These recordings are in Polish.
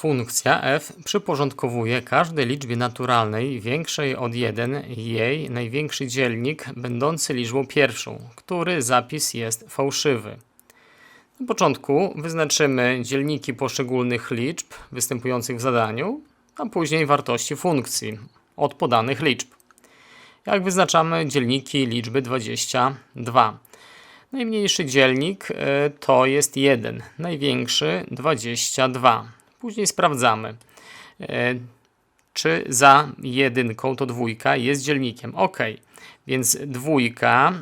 Funkcja f przyporządkowuje każdej liczbie naturalnej większej od 1 jej największy dzielnik będący liczbą pierwszą, który zapis jest fałszywy. Na początku wyznaczymy dzielniki poszczególnych liczb występujących w zadaniu, a później wartości funkcji od podanych liczb. Jak wyznaczamy dzielniki liczby 22? Najmniejszy dzielnik y, to jest 1, największy 22. Później sprawdzamy, y, czy za jedynką to dwójka jest dzielnikiem. Ok, więc dwójka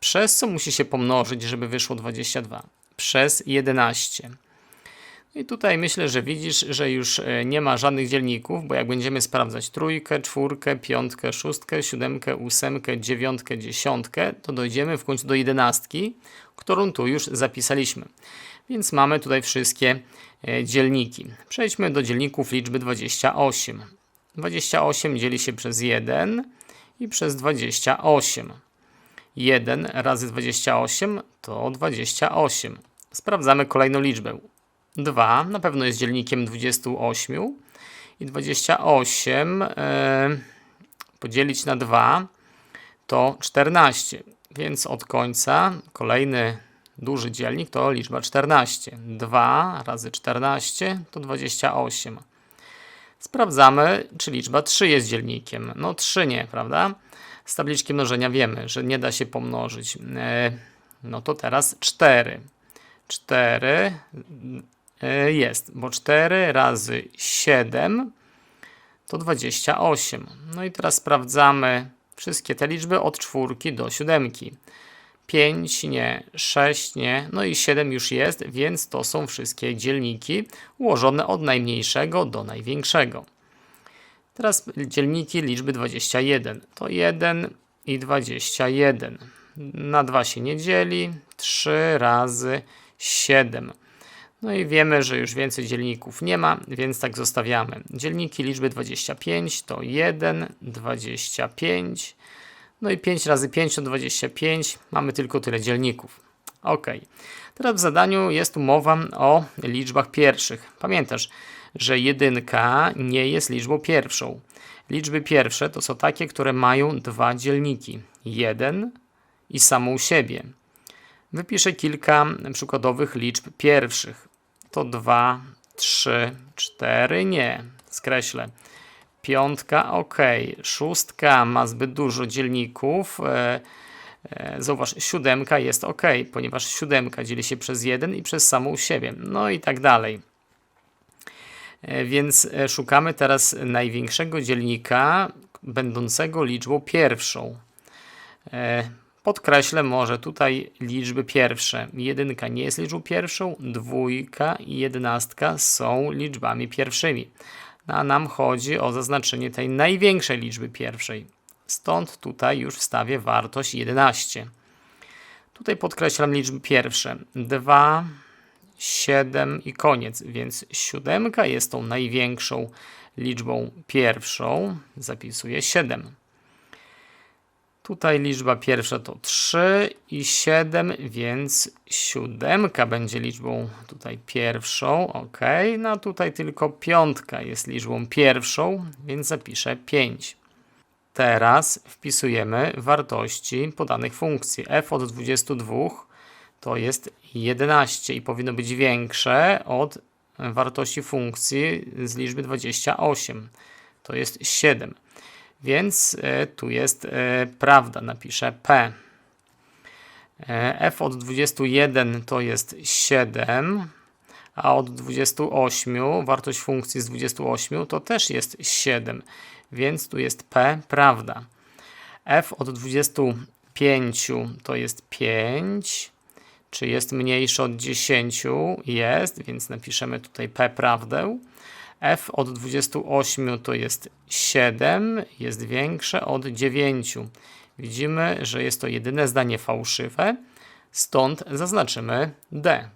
przez co musi się pomnożyć, żeby wyszło 22? Przez 11. I tutaj myślę, że widzisz, że już e, nie ma żadnych dzielników, bo jak będziemy sprawdzać trójkę, czwórkę, piątkę, szóstkę, siódemkę, ósemkę, dziewiątkę, dziesiątkę, to dojdziemy w końcu do jedenastki, którą tu już zapisaliśmy. Więc mamy tutaj wszystkie e, dzielniki. Przejdźmy do dzielników liczby 28. 28 dzieli się przez 1 i przez 28. 1 razy 28 to 28. Sprawdzamy kolejną liczbę. 2 na pewno jest dzielnikiem 28 i 28 e, podzielić na 2 to 14. Więc od końca kolejny duży dzielnik to liczba 14. 2 razy 14 to 28. Sprawdzamy, czy liczba 3 jest dzielnikiem. No 3 nie, prawda? Z tabliczki mnożenia wiemy, że nie da się pomnożyć. E, no to teraz 4. 4 e, jest, bo 4 razy 7 to 28. No i teraz sprawdzamy wszystkie te liczby od czwórki do siódemki. 5 nie, 6 nie, no i 7 już jest, więc to są wszystkie dzielniki ułożone od najmniejszego do największego. Teraz dzielniki liczby 21. To 1 i 21. Na 2 się nie dzieli. 3 razy 7. No i wiemy, że już więcej dzielników nie ma, więc tak zostawiamy. Dzielniki liczby 25 to 1, 25. No i 5 razy 5 to 25. Mamy tylko tyle dzielników. Ok. Teraz w zadaniu jest umowa o liczbach pierwszych. Pamiętasz, że jedynka nie jest liczbą pierwszą. Liczby pierwsze to są takie, które mają dwa dzielniki. Jeden i samą siebie. Wypiszę kilka przykładowych liczb pierwszych. To 2, 3, 4, nie. Skreślę. Piątka, ok. Szóstka ma zbyt dużo dzielników. E, e, zauważ, siódemka jest ok, ponieważ siódemka dzieli się przez jeden i przez samą siebie. No i tak dalej. E, więc szukamy teraz największego dzielnika będącego liczbą pierwszą. Podkreślę może tutaj liczby pierwsze. Jedynka nie jest liczbą pierwszą, dwójka i jedenastka są liczbami pierwszymi. A nam chodzi o zaznaczenie tej największej liczby pierwszej. Stąd tutaj już wstawię wartość 11. Tutaj podkreślam liczby pierwsze. 2, 7 i koniec, więc siódemka jest tą największą liczbą pierwszą. Zapisuję 7. Tutaj liczba pierwsza to 3 i 7, więc siódemka będzie liczbą tutaj pierwszą. Ok, no tutaj tylko piątka jest liczbą pierwszą, więc zapiszę 5. Teraz wpisujemy wartości podanych funkcji f od 22 to jest 11 i powinno być większe od wartości funkcji z liczby 28. To jest 7. Więc e, tu jest e, prawda, napiszę P. E, F od 21 to jest 7, a od 28 wartość funkcji z 28 to też jest 7, więc tu jest P, prawda. F od 25 to jest 5, czy jest mniejsze od 10? Jest, więc napiszemy tutaj P prawdę. F od 28 to jest 7, jest większe od 9. Widzimy, że jest to jedyne zdanie fałszywe, stąd zaznaczymy D.